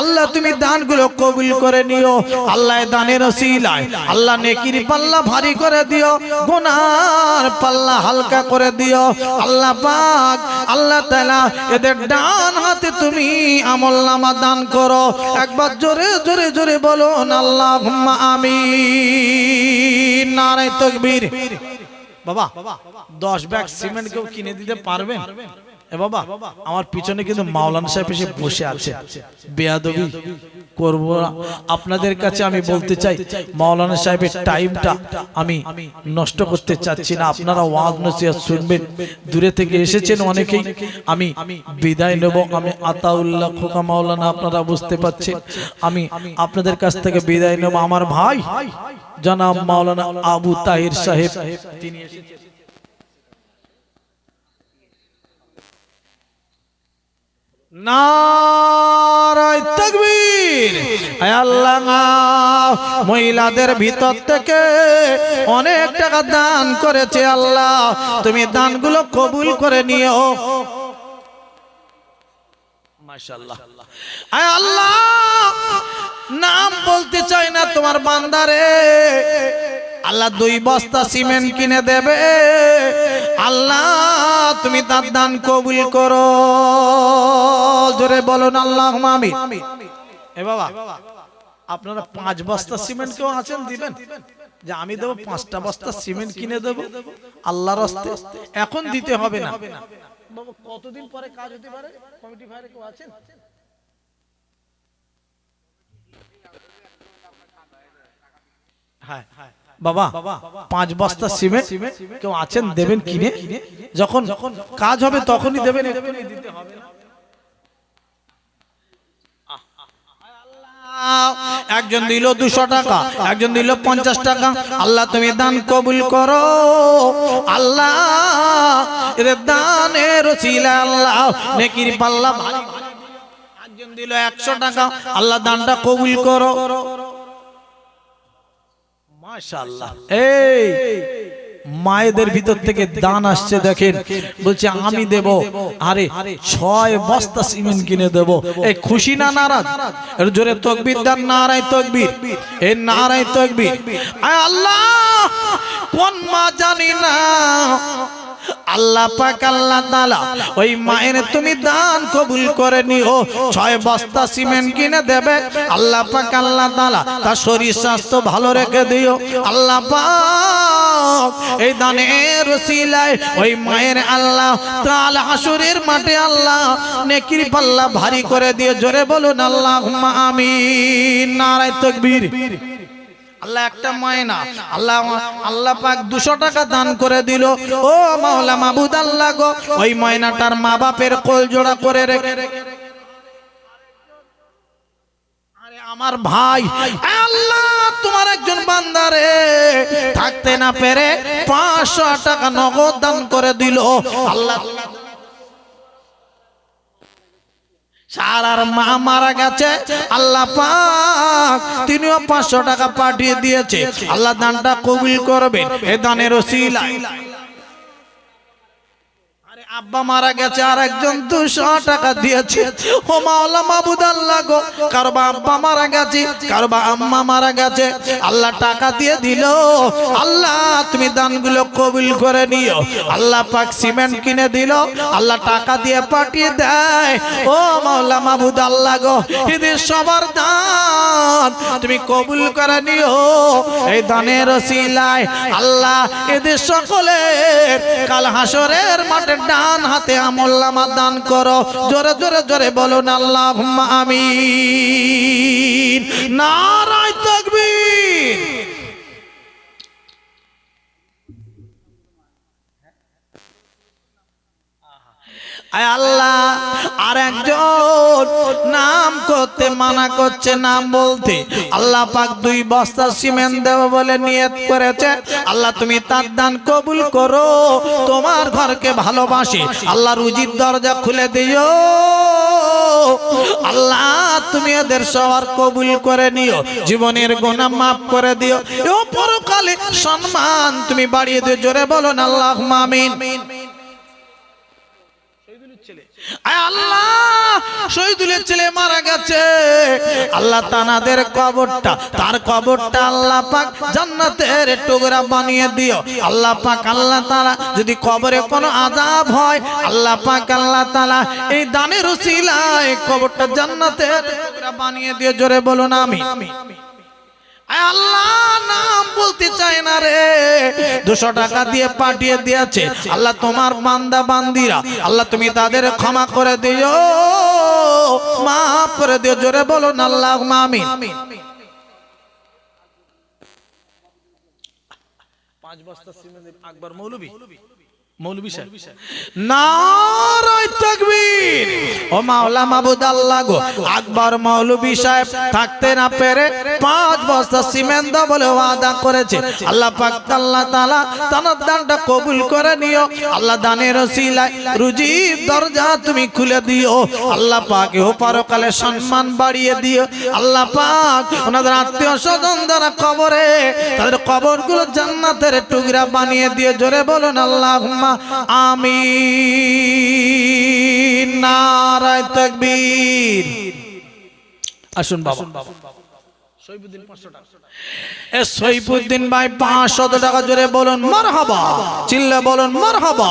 আল্লাহ তুমি দানগুলো কবুল করে নিও। আল্লাহ দানের ওসিলায়। আল্লাহ নেকির পাল্লা ভারী করে দিও, গুনার পাল্লা হালকা করে দিও। আল্লাহ পাক, আল্লাহ তাআলা এদের ডান হাতে তুমি আমল নামা দান করো। একবার জোরে জোরে জোরে বলুন আল্লাহ আমিন। নারায় তকবীর। বাবা, দশ ব্যাগ সিমেন্ট কেউ কিনে দিতে পারবেন এ বাবা আমার পিছনে কিন্তু মাওলানা সাহেব এসে বসে আছে। বেয়াদবি করব। আপনাদের কাছে আমি বলতে চাই মাওলানা সাহেবের টাইমটা আমি নষ্ট করতে চাচ্ছি না। আপনারা ওয়াজ নসিহত শুনবেন। দূরে থেকে এসেছেন অনেকেই। আমি বিদায় নেব। আমি আতাউল্লাহ খোকা মাওলানা আপনারা বুঝতে পারছেন। আমি আপনাদের কাছ থেকে বিদায় নেব। আমার ভাই জনাব মাওলানা আবু তাহির সাহেব। তিনি এসেছেন। আল্লাহ মহিলাদের ভিতর থেকে অনেক টাকা দান করেছে আল্লাহ। তুমি দানগুলো কবুল করে নিও। আল্লাহ, নাম বলতে চাই না তোমার বান্দারে। আল্লাহ দুই বস্তা সিমেন্ট কিনে দেবে। আল্লাহ, তুমি তার দান কবুল করো। জোরে বলুন আল্লাহ আমি এ বাবা আপনারা পাঁচ বস্তা সিমেন্ট কেউ আছেন দিবেন? যে আমি দেবো পাঁচটা বস্তা সিমেন্ট কিনে দেবো। আল্লাহর হস্তে এখন দিতে হবে না। কতদিন পরে কাজ হতে পারে? কমিটি ভাইরে কেউ আছেন? হ্যাঁ বাবা পাঁচ বস্তা সিমেন্ট কেউ আছেন দেবেন কিনে? যখন যখন কাজ হবে তখনই দেবেন দিতে হবে না। একজন দিল দুশো টাকা, একজন দিল পঞ্চাশ টাকা। আল্লাহ, তুমি দান কবুল করো। আল্লাহ দানের আল্লাহ নেকির পাল্লা। একজন দিল একশো টাকা, আল্লাহ দানটা কবুল করো। মাশাআল্লাহ। এই মায়েদের ভিতর থেকে দান আসছে দেখেন। বলছে আমি দেব। আরে ছয় বস্তা সিমেন্ট কিনে দেব। এই খুশি না নারাজ? এর জোরে তকবির দান নারায় তকবির। এ নারায় তকবির। আয় আল্লাহ! কোন মা জানি না। আল্লাহ পাক, আল্লাহ তাআলা ওই মায়ের তুমি দান কবুল করে নিও। ছয় বস্তা সিমেন্ট কিনে দেবে। আল্লাহ পাক, আল্লাহ তাআলা তার শরীর স্বাস্থ্য ভালো রেখে দিও। আল্লাহ পাক, এই দানের ওসিলায় ওই মায়ের আল্লাহ তাআলা হাসুরের মাঠে আল্লাহ নেকির পাল্লা ভারী করে দিয়ে জোরে বলুন, আল্লাহুম্মা আমিন। নারায়ে তাকবীর। আল্লাহ একটা মায়না আল্লাহ আল্লাহ পাক দুশো টাকা দান করে দিল। ও মাওলা মাবুদ আল্লাহ গো। ওই ময়নাটার মা বাপের কোল জোড়া করে রেখে আমার ভাই আল্লাহ তোমার একজন বান্দারে থাকতে না পেরে পাঁচশো টাকা নগদ দান করে দিল। আল্লাহ সারার মা মারা গেছে। আল্লাহ পাক তিনিও পাঁচশো টাকা পাঠিয়ে দিয়েছে। আল্লাহ দানটা কবুল করবে। এ দানের আরে আব্বা মারা গেছে আর একজন দুশো টাকা দিয়েছে। ও মাওলা মাবুদ আল্লাহ গো, কারবা আব্বা মারা গেছে, কারবা আম্মা মারা গেছে। আল্লাহ টাকা দিয়ে দিল। আল্লাহ, তুমি দানগুলো কবুল করে নিও। আল্লাহ পাক সিমেন্ট কিনে দিল। আল্লাহ টাকা দিয়ে পাঠিয়ে দেয়। ও মাওলা মাবুদ আল্লাহ গো, এদের সবার দান তুমি কবুল করে নিও। এই দানের রসিলায় আল্লাহ এদের সকলের কাল হাসরের মাঠে ডান হাতে আমল্লামা দান করো। জোরে জোরে জোরে বলুন আল্লাহ আমিন। নারায় তাকবীর। আল্লাহ, আর একজন নাম করতে, মানা করছে, নাম বলতে। আল্লাহ পাক দুই বস্তা সিমেন্ট দেব বলে নিয়ত করেছে। আল্লাহ তুমি তার দান কবুল করো, তোমার ঘরকে ভালোবাসি। আল্লাহ রুজির দরজা খুলে দিও। আল্লাহ তুমি এদের সবার কবুল করে নিও, জীবনের গোনা মাফ করে দিও। পরকালে সম্মান তুমি বাড়িয়ে দিও। জোরে বলো না আল্লাহ আয় আল্লাহ, শহীদুলের ছেলে মারা গেছে। আল্লাহ তানাদের কবরটা, তার কবরটা আল্লাহ পাক জান্নাতের টুকরা বানিয়ে দিও। আল্লাহ পাক, আল্লাহ তাআলা যদি কবরে কোনো আযাব হয়, আল্লাহ পাক, আল্লাহ তালা এই দানের উসিলায় কবরটা জান্নাতের টুকরা বানিয়ে দিও। জোরে বলুন আমি আল্লাহ, নাম বলতে চায় না রে। দুশো টাকা দিয়ে পাঠিয়ে দিয়েছে। আল্লাহ তোমার বান্দা, বান্দিরা, আল্লাহ তুমি তাদের ক্ষমা করে দিও। মাফ করে দিও, জোরে বলো আল্লাহ মৌলবী মৌলবী সাহেব। নারায় তাকবীর। ও মাওলা মাবুদ আল্লাহ গো আকবর মৌলবী সাহেব থাকতে না পেরে পাঁচ বস্তা সিমেন্ট দাও বলে ওয়াদা করেছে। আল্লাহ পাক আল্লাহ তাআলা তার দানটা কবুল করে নিও। আল্লাহ দানের ওসিলায় রুজির দরজা তুমি খুলে দিও। আল্লাহ পাক ও পরকালে সম্মান বাড়িয়ে দিও। আল্লাহ পাক ওনাদের আত্মীয় স্বজন যারা কবরে তাদের কবরগুলো জান্নাতের টুকরা বানিয়ে দিয়ে জোরে বলুন আল্লাহ আমি নারায় তকবীর। আসুন বাবা। সৈফুদ্দিন ভাই পাঁচশত টাকা জোরে বলুন মার হবা চিল্লে বলুন মার হবা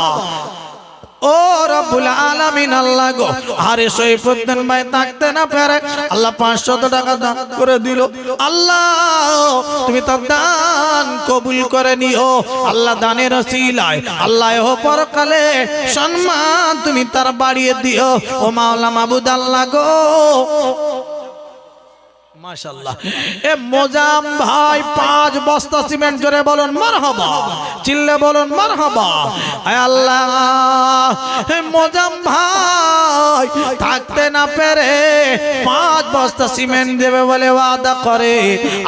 ও রব্বুল আলামিন, আল্লাহ গো আরে সৈফুদ্দিন ভাই থাকতে না পারে। আল্লাহ পাঁচশত টাকা দান করে দিল। আল্লাহ, তুমি তার দান কবুল করে নিও। আল্লাহ দানের সিলায় আল্লাহ ও পরকালে সম্মান তুমি তার বাড়িয়ে দিও। ও মাওলা মাবুদ, আল্লাহ গো এ ভাই, পাঁচ বস্তা সিমেন্ট জোরে বলুন চিল্লে বলুন আল্লাহ হে থাকতে না পেরে পাঁচ বস্তা সিমেন্ট দেবে বলে ওয়াদা করে।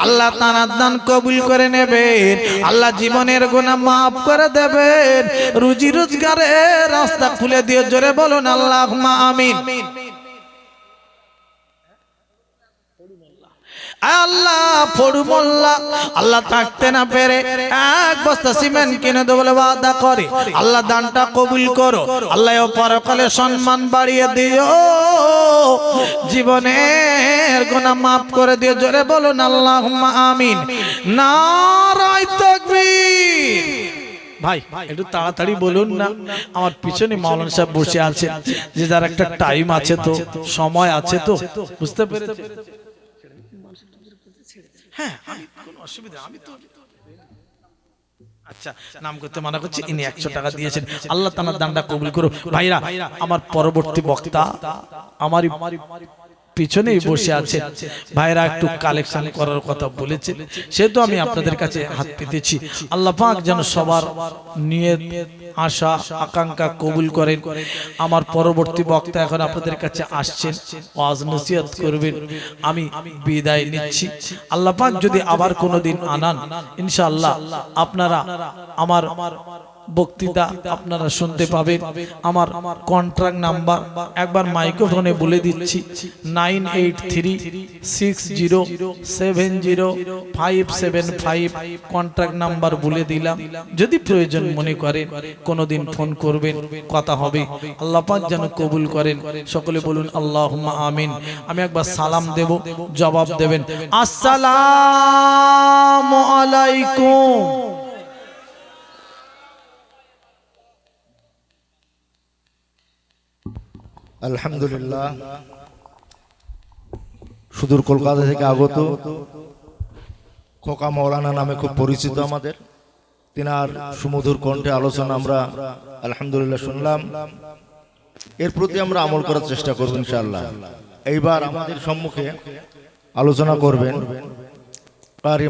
আল্লাহ তার কবুল করে নেবেন। আল্লাহ জীবনের গুণা মাফ করে দেবেন। রুজি রোজগারের রাস্তা খুলে দিয়ে জোরে বলুন আল্লাহ মা আমিন। আল্লাহ ফড়ু মোল্লা আল্লাহ থাকতে না পেরে এক বস্তা সিমেন্ট কিনে দেবো বলে ওয়াদা করে। আল্লাহ দানটা কবুল করো। আল্লাহ পরকালে সম্মান বাড়িয়ে দিও। জীবনের গোনা মাফ করে দিও। জোরে বলুন আল্লাহ আমিন। নারায় তাকবীর। ভাই, একটু তাড়াতাড়ি বলুন না, আমার পিছনে মাওলানা সাহেব বসে আছে যে যার একটা টাইম আছে তো, সময় আছে তো, বুঝতে পেরেছে হ্যাঁ আমি কোনো অসুবিধা আমি তো আচ্ছা নাম করতে মানা করছি ইনি একশো টাকা দিয়েছেন। আল্লাহ তানার দানটা কবুল করো ভাইরা আমার পরবর্তী বক্তা আমারই পিছনেই বসে আছে। ভাইরা একটু কালেকশন করার কথা বলেছে। সেহেতু আমি আপনাদের কাছে হাত পেতেছি। আল্লাহ পাক যেন সবার নিয়ে আশা আকাঙ্ক্ষা কবুল করেন। আমার পরবর্তী বক্তা এখন আপনাদের কাছে আসছেন। ওয়াজ নসিহত করবেন। আমি বিদায় নিচ্ছি। আল্লাহ পাক যদি আবার কোনোদিন আনান ইনশাআল্লাহ আপনারা আমার বক্তৃতা আপনারা শুনতে পাবেন। আমার কন্ট্রাক্ট নাম্বার একবার মাইক্রোফোনে বলে দিচ্ছি। Nine eight three six zero seven zero five seven five contract number বলে দিলাম। যদি প্রয়োজন মনে করেন কোনোদিন ফোন করবেন কথা হবে। আল্লাহ পাক যেন কবুল করেন। সকলে বলুন আল্লাহ আমিন। আমি একবার সালাম দেব জবাব দেবেন। আসসালামু আলাইকুম। আলহামদুলিল্লাহ। সুদূর কলকাতা থেকে আগত খোকা মৌলানা নামে খুব পরিচিত আমাদের। তিনার সুমধুর কণ্ঠে আলোচনা আমরা আলহামদুলিল্লাহ শুনলাম। এর প্রতি আমরা আমল করার চেষ্টা করব ইনশাআল্লাহ। এইবার আমাদের সম্মুখে আলোচনা করবেন কারি